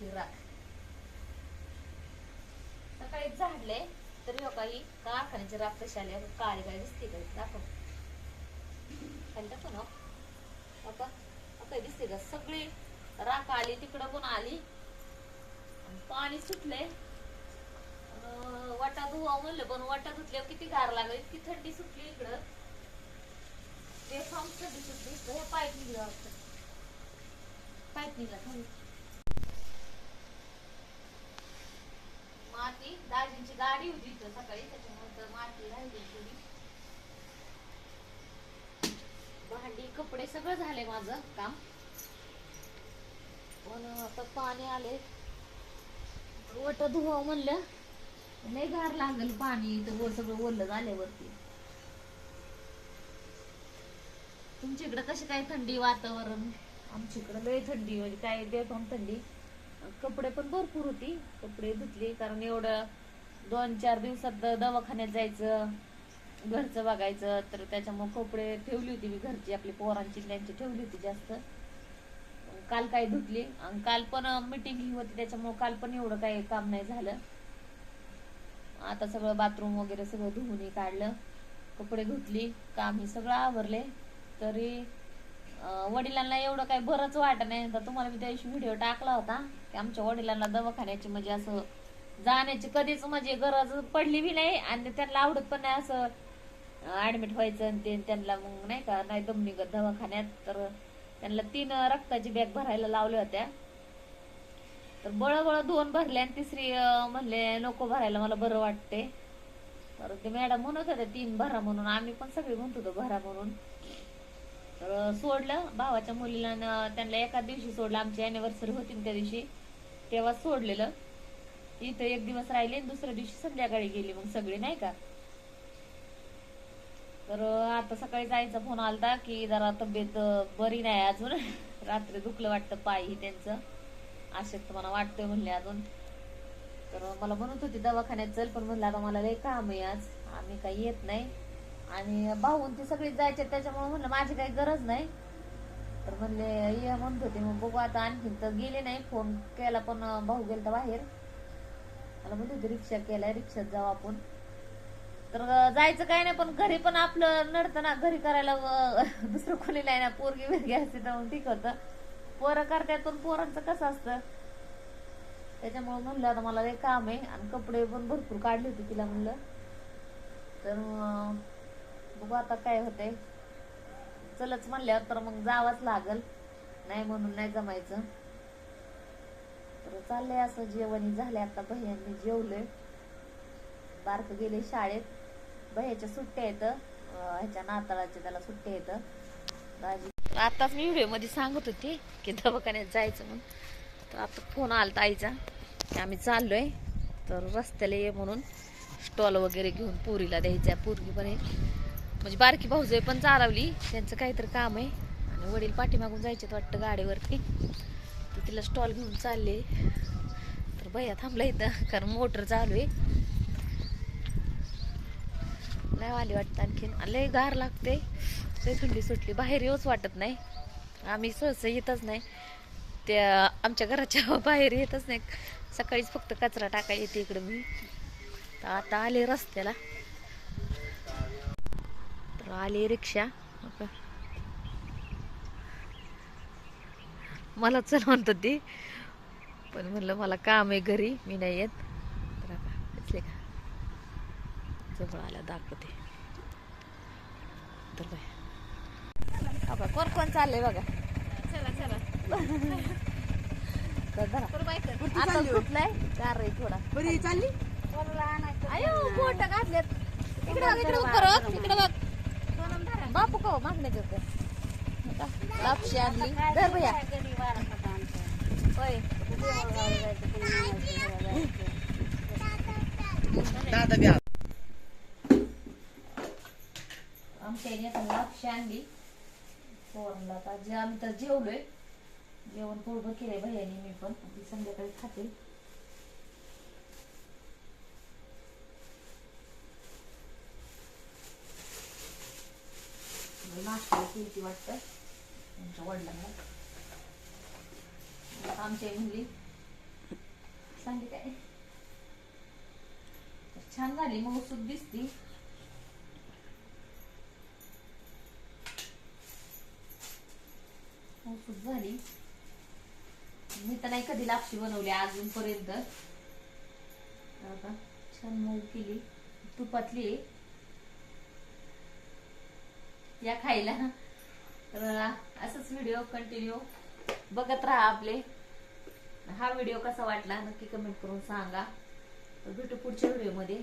ही सकाळी झाडले तरी हो काही कारखान्याची राख कशी आली काळी काय दिसते का? दाखव. खाली दाखव ना. काय दिसते का? सगळी राख आली तिकडं पण आली. पाणी सुटले. वाटा धुवा म्हणलं पण वाटा धुतल्यावर किती गार लागली इतकी थंडी सुटली इकडं. ते फॉर्म थंडी सुटली हे पाईप निघलं पाईप निघला थंडी. होती. दाजींची गाडी होती इथं सकाळी त्याच्यामुळे माती राहिली थोडी. भांडी कपडे सगळं झाले माझं काम. पण आता पाणी आले वट धुवा म्हणलं. लय गार लागल पाणी. तर वर सगळं ओलं झाल्यावरती. तुमच्या इकडं कशी काय थंडी वातावरण? आमच्या इकडं लय थंडी. म्हणजे काय बेफाम थंडी. कपडे पण भरपूर होती. कपडे धुतले कारण एवढं दोन चार दिवसात दवाखान्यात जायचं घरचं बघायचं तर त्याच्यामुळे कपडे ठेवली होती मी घरची आपली पोरांची त्यांची ठेवली होती जास्त. काल काय धुतली? आणि काल पण मिटिंग ही होती त्याच्यामुळे काल पण एवढं काही काम नाही झालं. आता सगळं बाथरूम वगैरे सगळं धुवून काढलं. कपडे धुतली काम हे सगळं आवरले. तरी वडिलांना एवढं काही बरंच वाटत नाही. तर तुम्हाला मी त्या दिवशी व्हिडिओ टाकला होता. की आमच्या वडिलांना दवाखान्याची म्हणजे असं जाण्याची कधीच म्हणजे गरज पडली बी नाही. आणि त्यांना आवडत पण नाही असं ऍडमिट व्हायचं आणि ते त्यांना मग नाही का नाही दम निघत दवाखान्यात. तर त्यांना तीन रक्ताची बॅग भरायला लावल्या होत्या. तर बळबळ दोन भरले आणि तिसरी म्हणले नको भरायला मला बरं वाटते तर ते मॅडम म्हणत होत्या तीन भरा म्हणून. आम्ही पण सगळे म्हणत होतो भरा म्हणून. सोडलं भावाच्या मुलीला त्यांना एका दिवशी सोडलं. आमची अॅनिव्हर्सरी होती त्या दिवशी. तेव्हा सोडलेलं. इथं एक दिवस राहिले दुसऱ्या दिवशी संध्याकाळी गेली मग सगळी नाही का? तर आता सकाळी जायचा फोन आलता की जरा तब्येत बरी नाही अजून. रात्री दुखलं वाटतं पायही त्यांचं. अशक्त मला वाटतंय म्हणले अजून. तर मला म्हणत होती दवाखान्यात चल पण म्हणलं आता मला लय काम आहे आज. आम्ही काही येत नाही. आणि भाऊन ती सगळी जायचे त्याच्यामुळे म्हणलं माझी काही गरज नाही. तर म्हणले ये म्हणत होते मग बघू आता आणखीन तर गेले नाही फोन केला पण भाऊ गेलता बाहेर. मला म्हणत होते रिक्षा केलाय रिक्षात जाऊ आपण. तर जायचं काय नाही पण घरी पण आपलं नडतं ना घरी करायला दुसरं कोणी नाही ना पोरगी बिरगी असते तर मग ठीक होतं. पोरं करतात पण पोरांचं कसं असतं? त्याच्यामुळे म्हणलं आता मला एक काम आहे आणि कपडे पण भरपूर काढले होते तिला म्हणलं. तर बघू आता काय होतंय. चलच म्हणल्यावर तर मग जावंच लागल. नाही म्हणून नाही जमायचं. तर चाललंय असं जेवणी झाले आता बह्यांनी जेवलंय. बारक गेले शाळेत. बह्याच्या सुट्ट्या येत ह्याच्या नाताळाच्या त्याला सुट्ट्या येत दाजी. आताच मी व्हिडिओमध्ये सांगत होती की दवाखान्यात जायचं म्हणून. तर आता फोन आला आईचा आम्ही चाललोय. तर रस्त्याला ये म्हणून स्टॉल वगैरे घेऊन पुरीला द्यायचा. पुरगी पण म्हणजे बारकी भाऊजय पण चालवली. त्यांचं काहीतरी काम आहे. आणि वडील पाठीमागून जायचे वाटतं गाडीवरती. तर तिला स्टॉल घेऊन चालले. तर भैया थांबला इथं कारण मोटर चालू आहे. लय आली वाटतं आणखीन. लय गार लागते. लय थंडी सुटली. बाहेर येऊच वाटत नाही. आम्ही सहसा येतच नाही. त्या आमच्या घराच्या बाहेर येतच नाही. सकाळीच फक्त कचरा टाकायला येते इकडं मी. तर आता आले रस्त्याला. तर आली रिक्षा. मला चल म्हणत होती पण म्हणलं मला काम आहे घरी मी नाही येत. तर का? जवळ आल्या दाखवते. तर बाय. कोण कोण चाललंय बघा? चला चला. आता? सुटलाय गार आहे थोडा. बरी चालली. अयो बोट घातलेत. इकडे बघ इकडे बघ परत. इकडे बघ. बापू का मागण्याचे होते लापशी आणली धर भैया. आमच्या आता लापशी आणली. जे आम्ही तर जेवलोय. जेवण पूर्ण केलंय भैयानी मी पण. ती संध्याकाळी खाते. नाश्ता केली वाटतं. त्यांच्या वडिलांना. आमच्या आई म्हणली सांगते छान झाली मऊसूद दिसती. मऊसूद झाली. मी तर नाही कधी लापशी बनवली अजूनपर्यंत. तर आता छान मऊ केली. तुपातली आहे. या खायला. तर असंच व्हिडिओ कंटिन्यू बघत राहा आपले. हा व्हिडिओ कसा वाटला नक्की कमेंट करून सांगा. भेटू पुढच्या व्हिडिओमध्ये